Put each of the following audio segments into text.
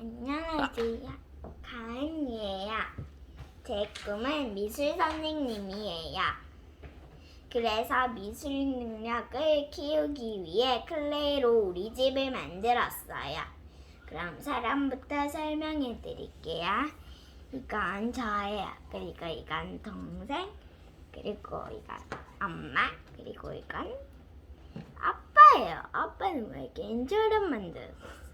안녕하세요. 가은이에요. 제 꿈은 미술 선생님이에요. 그래서 미술 능력을 키우기 위해 클레이로 우리 집을 만들었어요. 그럼 사람부터 설명해 드릴게요. 이건 저예요. 그리고 이건 동생, 그리고 이건 엄마, 그리고 이건 아빠예요. 아빠는 왜 이렇게 인처럼 만들었어요?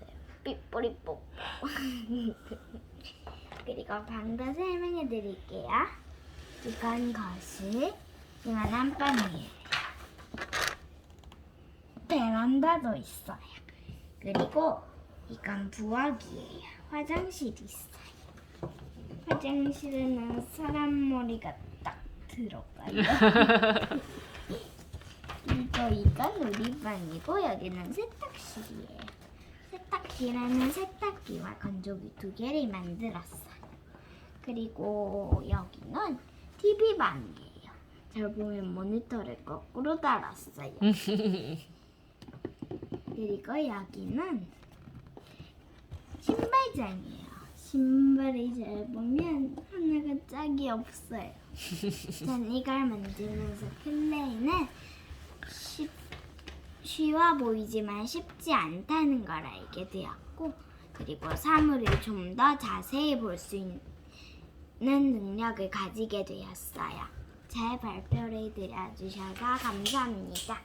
삐뽀리 뽀뽀. 그리고 방도 설명해 드릴게요. 이건 거실, 이건 안방이에요. 베란다도 있어요. 그리고 이건 부엌이에요. 화장실 있어요. 화장실에는 사람 머리가 딱 들어가요. 그리고 이건 우리 방이고 여기는 세탁실이에요. 세탁실에는 세탁기와 건조기 두 개를 만들었어요. 그리고 여기는 TV 방이에요. 잘 보면 모니터를 거꾸로 달았어요. 그리고 여기는 신발장이에요. 신발이 잘 보면 하나가 짝이 없어요. 전 이걸 만들면서 클레이는 쉽, 쉬워 보이지만 쉽지 않다는 걸 알게 되었고 그리고 사물을 좀 더 자세히 볼 수 있는 능력을 가지게 되었어요. 제 발표를 들어주셔서 감사합니다.